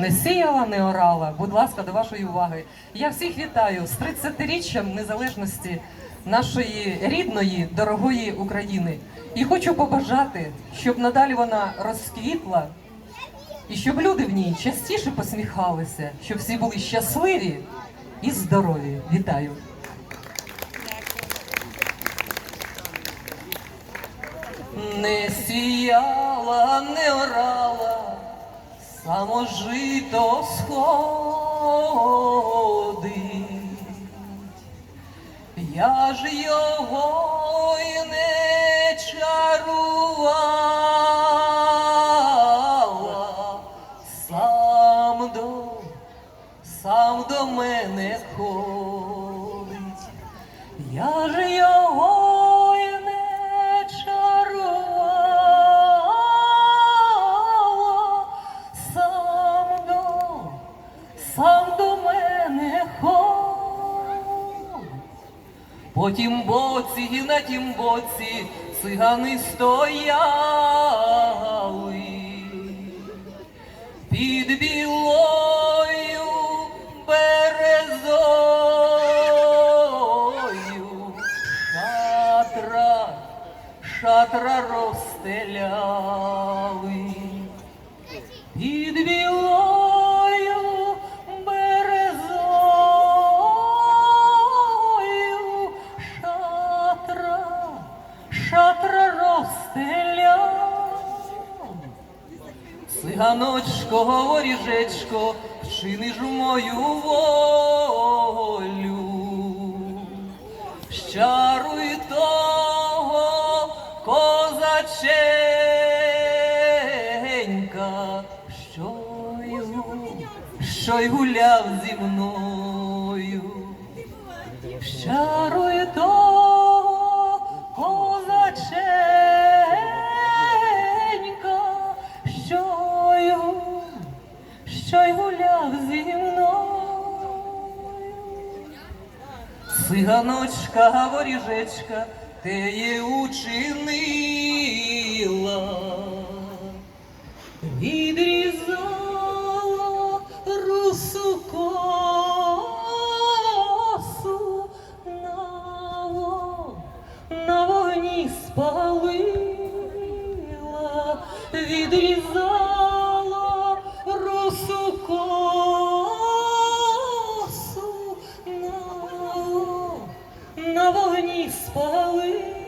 не сіяла, не орала. Будь ласка, до вашої уваги. Я всіх вітаю з 30-річчям незалежності нашої рідної, дорогої України. І хочу побажати, щоб надалі вона розквітла, і щоб люди в ній частіше посміхалися, щоб всі були щасливі і здорові. Вітаю! Не сіяла, не орала, само жито сходить. Я ж його й не чарувала, сам до, сам до мене ходить. Сам до мене ходить. По тім боці і на тім боці цигани стояли під білою березою шатра, шатра розстеляли розстеляли. Циганочко, воріжечко, вчини ж мою волю. Щаруй того козаченька, що й, що й гуляв зі мною. Щаруй того Циганочка, воріжечка, те є учинила, відрізала русу косу на, во- на вогні спалила, відрізала спали.